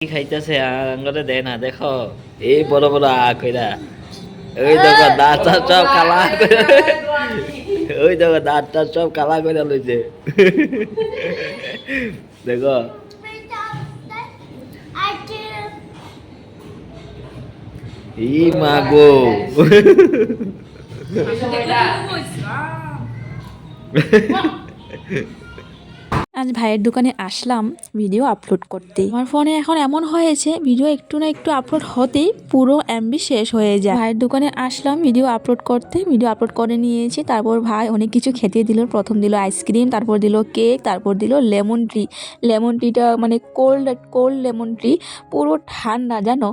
কি খাইতেছে আঙ্গরে দেয় না দেখো। এই বড় বড় আ কইরা। ওই দেখো দাঁত টাত সব কালা ওই দেখো দাঁত টাত সব কালা কইরা লইছে। দেখো। ই মাগো আজ ভাইয়ের দোকানে আসলাম ভিডিও আপলোড করতে আমার ফোনে এখন এমন হয়েছে ভিডিও একটু না একটু আপলোড হতেই পুরো এমবি শেষ হয়ে যায়। ভাইয়ের দোকানে আসলাম ভিডিও আপলোড করতে ভিডিও আপলোড করে নিয়েছি, তারপর ভাই অনেক কিছু খেতে দিল। প্রথম দিল আইসক্রিম তারপর দিল কেক তারপর দিল লেমন ট্রি লেমন ট্রিটা মানে কোল্ড কোল্ড লেমন ট্রি পুরো ঠান্ডা, জানো?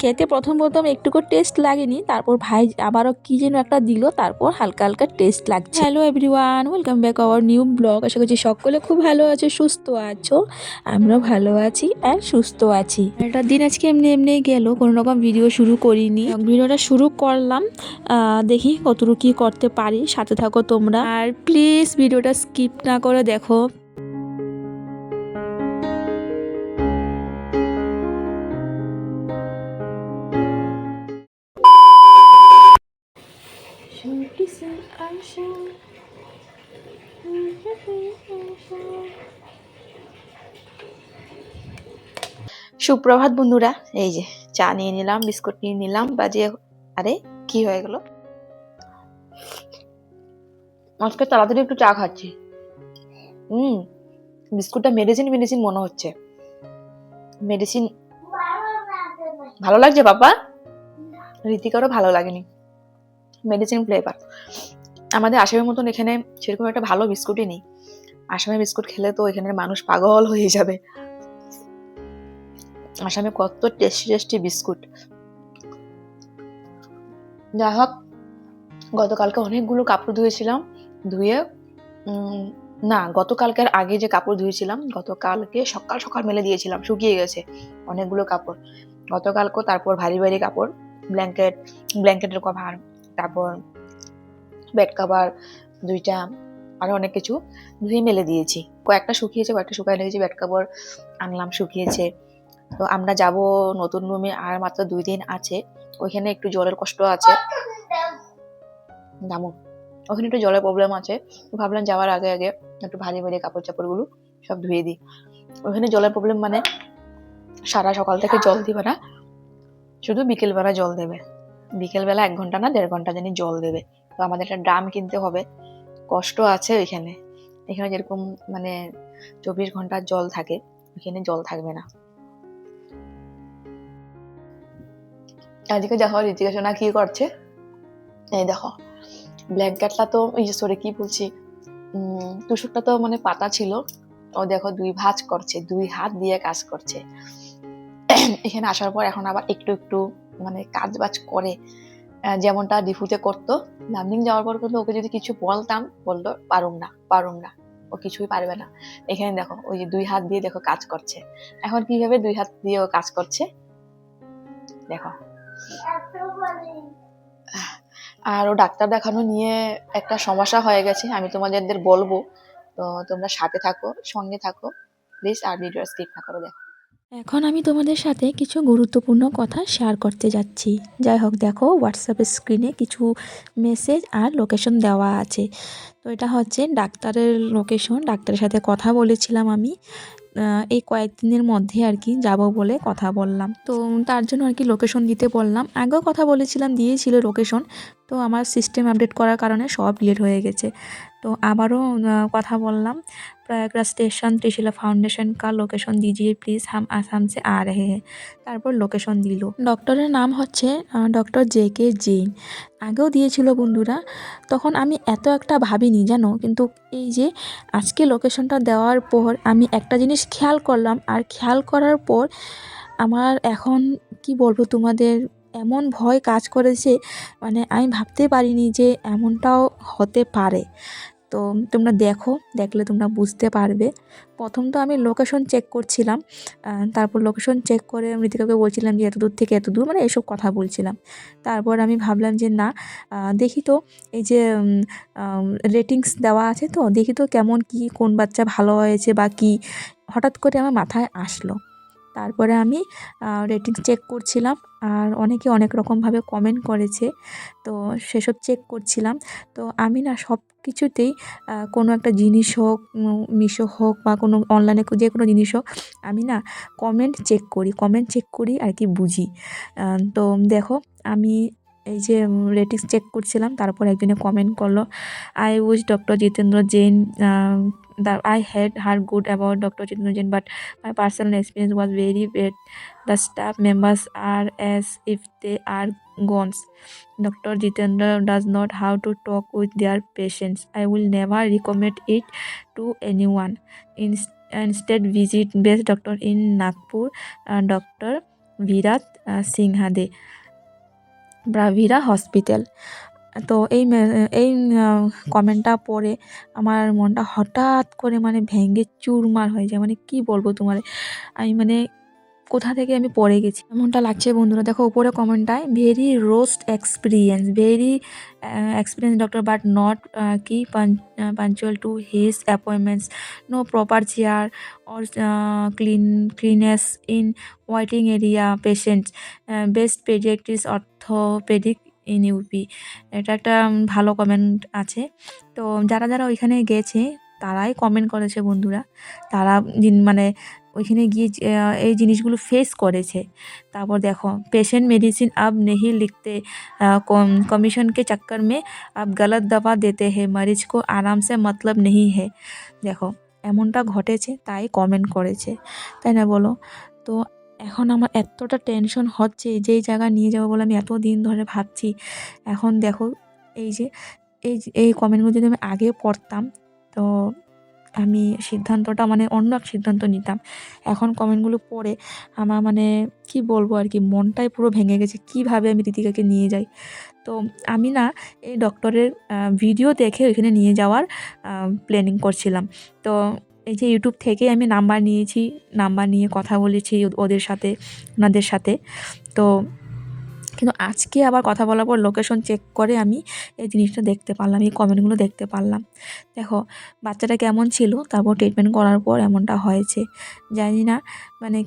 খেতে প্রথম প্রথম একটুকু টেস্ট লাগেনি, তারপর ভাই আবারও কি যেন একটা দিল, তারপর হালকা হালকা টেস্ট লাগছে। Hello everyone welcome back our new blog আশা করছি সকলে খুব ভালো আছো? সুস্থ আছো? আমরাও ভালো আছি আর সুস্থ আছি। একটা দিন আজকে এমনি এমনি গেল কোনো রকম ভিডিও শুরু করিনি। ভিডিওটা শুরু করলাম। দেখি কতটুকু কি করতে পারি সাথে থাকো তোমরা। আর প্লিজ ভিডিওটা স্কিপ না করে দেখো। সুপ্রভাত বন্ধুরা, এই যে চা নিয়ে নিলাম, বিস্কুট নিয়ে নিলাম বাজে আরে, কি হয়ে গেল? আজকে তাড়াতাড়ি একটু চা খাচ্ছি। হুম, বিস্কুটটা মেডিসিন মেডিসিন মনে হচ্ছে। মেডিসিন ভালো লাগছে বাবা রীতিকারও ভালো লাগেনি। Medicine flavour. আমাদের আসামের মতন এখানে সেরকম একটা ভালো বিস্কুটই নেই। আসামে বিস্কুট খেলে তো এখানের মানুষ পাগল হয়ে যাবে। আসামে কত টেস্টি টেস্টি বিস্কুট। যাই হোক, গতকালকে অনেকগুলো কাপড় ধুয়েছিলাম, ধুয়ে না, গতকালকের আগে যে কাপড় ধুয়েছিলাম, গতকালকে সকাল সকাল মেলে দিয়েছিলাম, শুকিয়ে গেছে অনেকগুলো কাপড়। গতকালকে তারপর ভারী ভারী কাপড় ব্ল্যাঙ্কেট ব্ল্যাঙ্কেটের কভার তারপর বেড কভার দুইটা আরও অনেক কিছু ধুয়ে মেলে দিয়েছি। কয়েকটা শুকিয়েছে, কয়েকটা শুকায় লেগেছে বেড কভার আনলাম, শুকিয়েছে। তো আমরা যাব নতুন রুমে, আর মাত্র দুই দিন আছে। ওইখানে একটু জলের কষ্ট আছে। দামু ওখানে একটু জলের প্রবলেম আছে। ভাবলাম যাওয়ার আগে আগে একটু ভারী ভারী কাপড় চাপড়গুলো সব ধুয়ে দিই। ওখানে জলের প্রবলেম মানে সারা সকাল থেকে জল দিবে না। শুধু বিকেলবেলা জল দেবে। বিকেলবেলা এক ঘণ্টা না, দেড় ঘণ্টা জানি জল দেবে। তো আমাদের একটা ড্রাম কিনতে হবে। কষ্ট আছে ওইখানে। এখানে যেরকম মানে চব্বিশ ঘণ্টা জল থাকে, ওইখানে জল থাকবে না। আজকে দেখো ঋতিকা সোনা কি করছে? এই দেখো ব্ল্যাঙ্কেটটা তো সরে কি বলছি তুষকটা তো মানে পাতা ছিল। ও দেখো দুই ভাঁজ করছে, দুই হাত দিয়ে কাজ করছে। এখানে আসার পর এখন আবার একটু একটু মানে কাজ বাজ করে। যেমনটা ডিফুতে করতো লার্নিং যাওয়ার পর কিন্তু ওকে যদি কিছু বলতাম বলতো পারুম না পারুম না। ও কিছুই পারবে না। এখানে দেখো, ওই যে দুই হাত দিয়ে দেখো কাজ করছে। এখন কীভাবে দুই হাত দিয়ে ও কাজ করছে? দেখো। আর ও ডাক্তার দেখানো নিয়ে একটা সমস্যা হয়ে গেছে, আমি তোমাদের বলব। তো তোমরা সাথে থাকো, সঙ্গে থাকো। প্লিজ আর ভিডিও স্কিপ না করো, দেখো। এখন আমি তোমাদের সাথে কিছু গুরুত্বপূর্ণ কথা শেয়ার করতে যাচ্ছি। যাই হোক, দেখো হোয়াটসঅ্যাপের স্ক্রিনে কিছু মেসেজ আর লোকেশন দেওয়া আছে। তো এটা হচ্ছে ডাক্তারের লোকেশন ডাক্তারের সাথে কথা বলেছিলাম আমি। এই কয়েকদিনের মধ্যে আর কি যাব বলে কথা বললাম। তো তার জন্য আর কি লোকেশন দিতে বললাম। আগেও কথা বলেছিলাম, দিয়েছিল লোকেশন তো আমার সিস্টেম আপডেট করার কারণে সব ডিলিট হয়ে গেছে। তো আবারও কথা বললাম। प्रयागराज स्टेशन त्रिशिला फाउंडेशन का लोकेशन दीजिए प्लीज़ हम आसाम से आ रहे हैं তারপর লোকেশন দিল ডক্টরের নাম হচ্ছে ডক্টর জে কে জৈন আগেও দিয়েছিল বন্ধুরা তখন আমি এত একটা ভাবিনি জানো কিন্তু এই যে আজকে লোকেশনটা দেওয়ার পর আমি একটা জিনিস খেয়াল করলাম আর খেয়াল করার পর আমার এখন কি বলবো তোমাদের এমন ভয় কাজ করেছে মানে আমি ভাবতে পারিনি যে এমনটাও হতে পারে তো তোমরা দেখো, দেখলে তোমরা বুঝতে পারবে। প্রথম তো আমি লোকেশন চেক করছিলাম তারপর লোকেশন চেক করে আমি ঋতিকাকে বলছিলাম যে, এত দূর থেকে এত দূর? মানে এসব কথা বলছিলাম। তারপর আমি ভাবলাম যে, না দেখি তো, এই যে রেটিংস দেওয়া আছে তো, দেখি তো কেমন কি, কোন বাচ্চা ভালো হয়েছে বা কি? হঠাৎ করে আমার মাথায় আসলো। তারপরে আমি রেটিংস চেক করছিলাম আর অনেকে অনেক রকমভাবে কমেন্ট করেছে। তো সেসব চেক করছিলাম। তো আমি না সব কিছুতেই কোনো একটা জিনিস হোক মিশো হোক বা কোনো অনলাইনে যে কোনো জিনিস হোক, আমি না কমেন্ট চেক করি কমেন্ট চেক করি আর কি বুঝি। তো দেখো, আমি এই যে রেটিংস চেক করছিলাম, তারপর একজনে কমেন্ট করল I wish doctor Jitendra Jain I had her good about doctor Jitendra Jain but my personal experience was very bad the staff members are as if they are goons Dr. Jitendra does not how to talk with their patients. I will never recommend it to anyone. In- instead, visit best doctor in Nagpur, uh, Dr. Virat uh, Singhade, ব্রাভিরা hospital তো এই এই কমেন্টটা পড়ে আমার মনটা হঠাৎ করে মানে ভেঙে চুরমার হয়ে যায়। মানে কি বলব তোমার? আমি মানে কোথা থেকে আমি পড়ে গেছি? এমনটা লাগছে বন্ধুরা? দেখো উপরে কমেন্টটায় very worst experience very experience doctor but not কি? Punctual to his appointments no proper chair or clean cleanness in waiting area patients best paediatrics orthopaedic এনইউপি। এটা একটা ভালো কমেন্ট আছে। তো যারা যারা ওইখানে গেছে, তারাই কমেন্ট করেছে বন্ধুরা। তারা মানে ওইখানে গিয়ে এই জিনিসগুলো ফেস করেছে। তারপর দেখো পেশেন্ট মেডিসিন আব নেহি লিখতে কমিশনকে চাক্কর মে আব গলত দাবা দেতে হে। মরিজ কো আরামসে মতলব নেহি হে। দেখো, এমনটা ঘটেছে, তাই কমেন্ট করেছে। তাই না বলো? তো এখন আমার এতটা টেনশন হচ্ছে যেই জায়গায় নিয়ে যাব বলে আমি এত দিন ধরে ভাবছি। এখন দেখো, এই যে, এই এই কমেন্টগুলো যদি আমি আগে পড়তাম, তো আমি সিদ্ধান্তটা মানে অন্য এক সিদ্ধান্ত নিতাম। এখন কমেন্টগুলো পড়ে আমার মানে কি বলব আর কি, মনটাই পুরো ভেঙে গেছে, কীভাবে আমি রিতিকাকে নিয়ে যাই? তো আমি না এই ডক্টরের ভিডিও দেখে ওইখানে নিয়ে যাওয়ার প্ল্যানিং করছিলাম। তো এই যে ইউটিউব থেকে আমি নাম্বার নিয়েছি, নাম্বার নিয়ে কথা বলেছি ওদের সাথে, ওনাদের সাথে। তো কিন্তু আজকে আবার কথা বলার পর লোকেশন চেক করে আমি এই জিনিসটা দেখতে পারলাম, এই কমেন্টগুলো দেখতে পারলাম। দেখো, বাচ্চাটা কেমন ছিল? তারপর ট্রিটমেন্ট করার পর এমনটা হয়েছে। জানি না মানে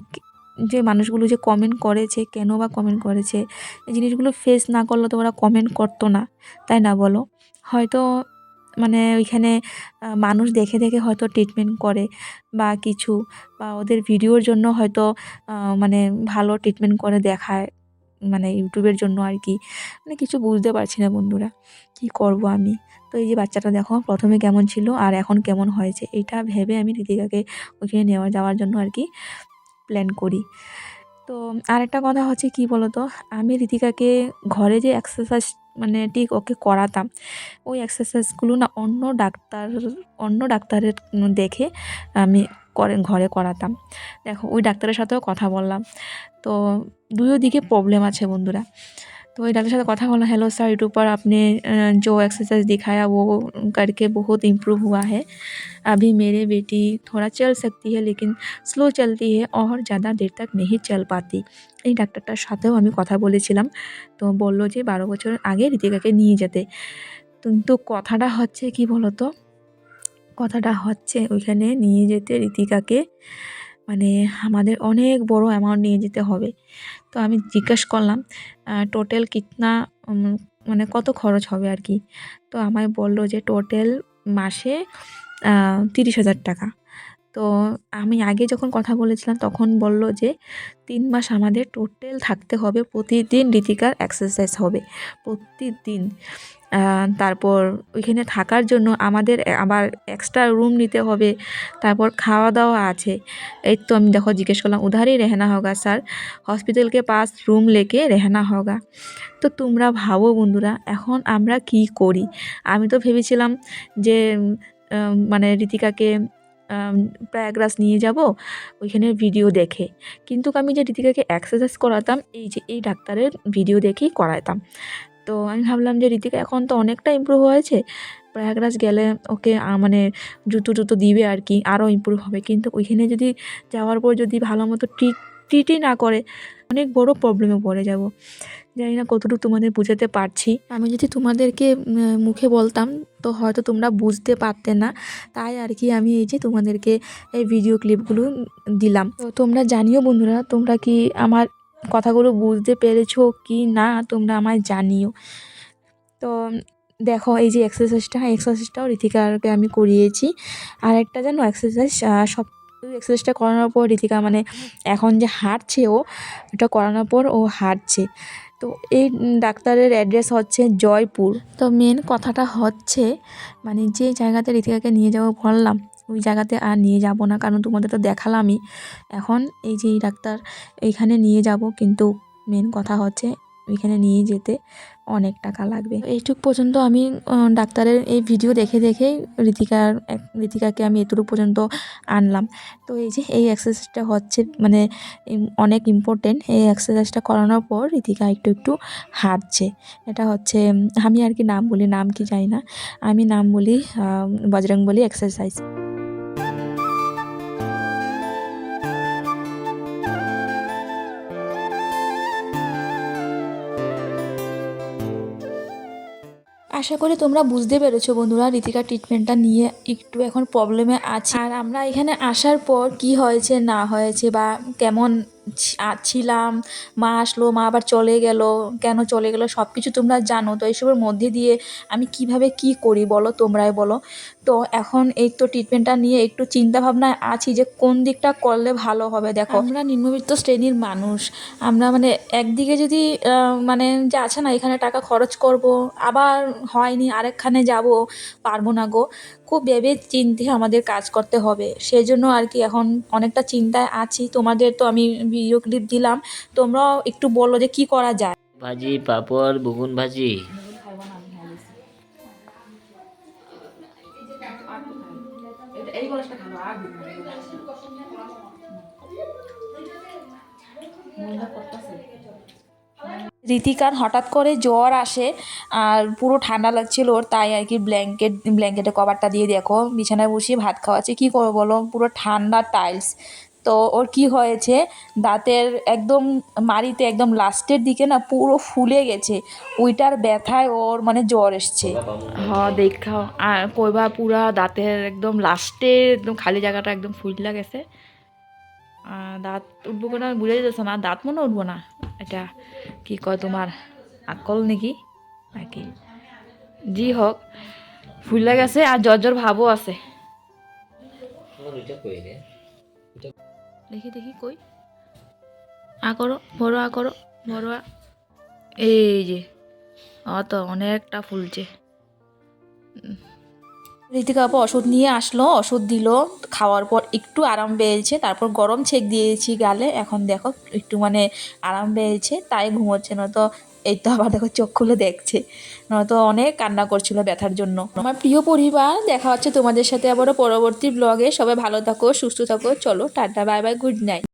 যে মানুষগুলো যে কমেন্ট করেছে, কেন বা কমেন্ট করেছে, এই জিনিসগুলো ফেস না করলে তো ওরা কমেন্ট করতো না। তাই না বলো? হয়তো মানে ওইখানে মানুষ দেখে দেখে হয়তো ট্রিটমেন্ট করে বা কিছু বা ওদের ভিডিওর জন্য হয়তো মানে ভালো ট্রিটমেন্ট করে দেখায় মানে ইউটিউবের জন্য আর কি। মানে কিছু বুঝতে পারছি না বন্ধুরা, কি করব আমি? তো এই যে বাচ্চাটা দেখো, প্রথমে কেমন ছিল আর এখন কেমন হয়েছে, এটা ভেবে আমি রিতিকাকে ওইখানে নেওয়া যাওয়ার জন্য আর কি প্ল্যান করি। তো আরেকটা কথা হচ্ছে কি বলতো? আমি রিতিকাকে ঘরে যে এক্সারসাইজ মানে ঠিক ওকে করাতাম, ওই এক্সারসাইজগুলো না অন্য ডাক্তার, অন্য ডাক্তারের দেখে আমি করে, ঘরে করাতাম। দেখো, ওই ডাক্তারের সাথেও কথা বললাম। তো দুই দিকে প্রবলেম আছে বন্ধুরা। तो वही डॉक्टर साथ कथा बोला हेलो सर यूट्यूब पर आपने अ, जो एक्सरसाइज दिखाया वो करके बहुत इम्प्रूव हुआ है अभी मेरे बेटी थोड़ा चल सकती है लेकिन স্লো চলতি है और ज़्यादा देर तक नहीं चल पाती এই ডাক্তারটার সাথেও আমি কথা বলেছিলাম তো বললো যে বারো বছর আগে ঋতিকাকে নিয়ে যেতে কিন্তু কথাটা হচ্ছে কি বলতো কথাটা হচ্ছে ওইখানে নিয়ে যেতে ঋতিকাকে মানে আমাদের অনেক বড় অ্যামাউন্ট নিয়ে যেতে হবে। তো আমি জিজ্ঞেস করলাম টোটাল কিতনা মানে কত খরচ হবে আর কি? তো আমায় বলল যে টোটাল মাসে তিরিশ হাজার টাকা। তো আমি আগে যখন কথা বলেছিলাম তখন বলল যে তিন মাস আমাদের টোটাল থাকতে হবে প্রতিদিন ঋতিকার এক্সারসাইজ হবে প্রতিদিন। তারপর ওইখানে থাকার জন্য আমাদের আবার এক্সট্রা রুম নিতে হবে তারপর খাওয়া দাওয়া আছে। এই তো আমি দেখো জিজ্ঞেস করলাম উধারই রেহানা হোগা স্যার? হসপিটালকে পাস রুম লেকে রেহানা হোগা তো তোমরা ভাবো বন্ধুরা এখন আমরা কি করি? আমি তো ভেবেছিলাম যে মানে ঋতিকাকে উম, প্রয়াগরাজ নিয়ে যাব ওইখানে ভিডিও দেখে। কিন্তু আমি যে ঋতিকাকে এক্সারসাইজ করাতাম, এই যে এই ডাক্তারের ভিডিও দেখেই করাতাম তো আমি ভাবলাম যে ঋতিকা এখন তো অনেকটা ইম্প্রুভ হয়েছে প্রয়াগরাজ গেলে ওকে মানে জুতো টুতো দিবে আর কি, আরও ইম্প্রুভ হবে। কিন্তু ওইখানে যদি যাওয়ার পর যদি ভালো মতো ট্রিট ট্রিটই না করে অনেক বড় প্রবলেমে পড়ে যাব। জানি না কতটুকু তোমাদের বোঝাতে পারছি। আমি যদি তোমাদেরকে মুখে বলতাম, তো হয়তো তোমরা বুঝতে পারতে না। তাই আর কি আমি এই যে তোমাদেরকে এই ভিডিও ক্লিপগুলো দিলাম। তো তোমরা জানিও বন্ধুরা, তোমরা কি আমার কথাগুলো বুঝতে পেরেছ কি না, তোমরা আমায় জানিও। তো দেখো, এই যে এক্সারসাইজটা এক্সারসাইজটাও ঋতিকাকে আমি করিয়েছি। আর একটা যেন এক্সারসাইজ সব এক্সারসাইজটা করানোর পর ঋতিকা মানে এখন যে হাঁটছে ও, এটা করানোর পর ও হাঁটছে। তো এই ডাক্তারের অ্যাড্রেস হচ্ছে জয়পুর। তো মেন কথাটা হচ্ছে মানে যে জায়গাতে ঋতিকাকে নিয়ে যাব বললাম, ওই জায়গাতে আর নিয়ে যাব না, কারণ তোমাদের তো দেখালামই। এখন এই যে ডাক্তার এইখানে নিয়ে যাব, কিন্তু মেন কথা হচ্ছে ওইখানে নিয়ে যেতে অনেক টাকা লাগবে। এইটুক পর্যন্ত আমি ডাক্তারের এই ভিডিও দেখে দেখেই ঋতিকার ঋতিকাকে আমি এতটুকু পর্যন্ত আনলাম। তো এই যে, এই এক্সারসাইজটা হচ্ছে মানে অনেক ইম্পর্টেন্ট এই এক্সারসাইজটা করানোর পর ঋতিকা একটু একটু হাঁটছে। এটা হচ্ছে, আমি আর কি নাম বলি, নাম কি জানি না। আমি নাম বলি বজরং বলি এক্সারসাইজ আশা করি তোমরা বুঝতে পেরেছ বন্ধুরা ঋতিকার ট্রিটমেন্টটা নিয়ে একটু এখন প্রবলেমে আছে। আর আমরা এখানে আসার পর কি হয়েছে, না হয়েছে বা কেমন ছিলাম, মা আসলো, মা আবার চলে গেল, কেন চলে গেল সব কিছু তোমরা জানো। তো এইসবের মধ্যে দিয়ে আমি কীভাবে কি করি বলো, তোমরাই বলো। তো এখন এই তো ট্রিটমেন্টটা নিয়ে একটু চিন্তা ভাবনায় আছি যে কোন দিকটা করলে ভালো হবে দেখো। আমরা নিম্নবিত্ত শ্রেণির মানুষ আমরা মানে একদিকে যদি মানে যে আছে না এখানে টাকা খরচ করব আবার হয়নি আরেকখানে যাব পারব না গো। খুব ভেবে চিন্তে আমাদের কাজ করতে হবে। সেই জন্য আর কি এখন অনেকটা চিন্তায় আছি। তোমাদের তো আমি ভিডিও ক্লিপ দিলাম। তোমরাও একটু বলো যে কি করা যায়। ভাজি পাপড় বেগুন ভাজি। ঋতিকার হঠাৎ করে জ্বর আসে আর পুরো ঠান্ডা লাগছিল ওর তাই আর কি ব্ল্যাঙ্কেট ব্ল্যাঙ্কেটে কভারটা দিয়ে দেখো বিছানায় বসিয়ে ভাত খাওয়াচ্ছে। কী করব বলো? পুরো ঠান্ডা টাইলস তো ওর কি হয়েছে? দাঁতের একদম মাড়িতে একদম লাস্টের দিকে না পুরো ফুলে গেছে। ওইটার ব্যথায় ওর মানে জ্বর এসছে। হ্যাঁ দেখাও আর কইবা পুরা দাঁতের একদম লাস্টে একদম খালি জায়গাটা একদম ফুললা গেছে। আর দাঁত উঠবো কিনা? বুঝে যেতেছে না দাঁত মনে উঠবো না? এটা কি কয় তোমার আকল নাকি? নাকি? জি হোক ফুললা গেছে আর জ্বর ভাবও আছে। দেখি দেখি কই? আ করো বড় আ করো বড় এই যে অ তো অনেকটা ফুলছে। ঋতিকা আপু ওষুধ নিয়ে আসলো, ওষুধ দিল, খাওয়ার পর একটু আরাম পেয়েছে, তারপর গরম ছেক দিয়েছি গালে, এখন দেখো একটু মানে আরাম পেয়েছে, তাই ঘুমোচ্ছে না তো এই তো আবার দেখো চোখ খুলে দেখছে, নয়তো অনেক কান্না করছিল ব্যথার জন্য। আমার প্রিয় পরিবার, দেখা হচ্ছে তোমাদের সাথে আবারও পরবর্তী ব্লগে সবাই ভালো থাকো, সুস্থ থাকো, চলো tata bye bye good night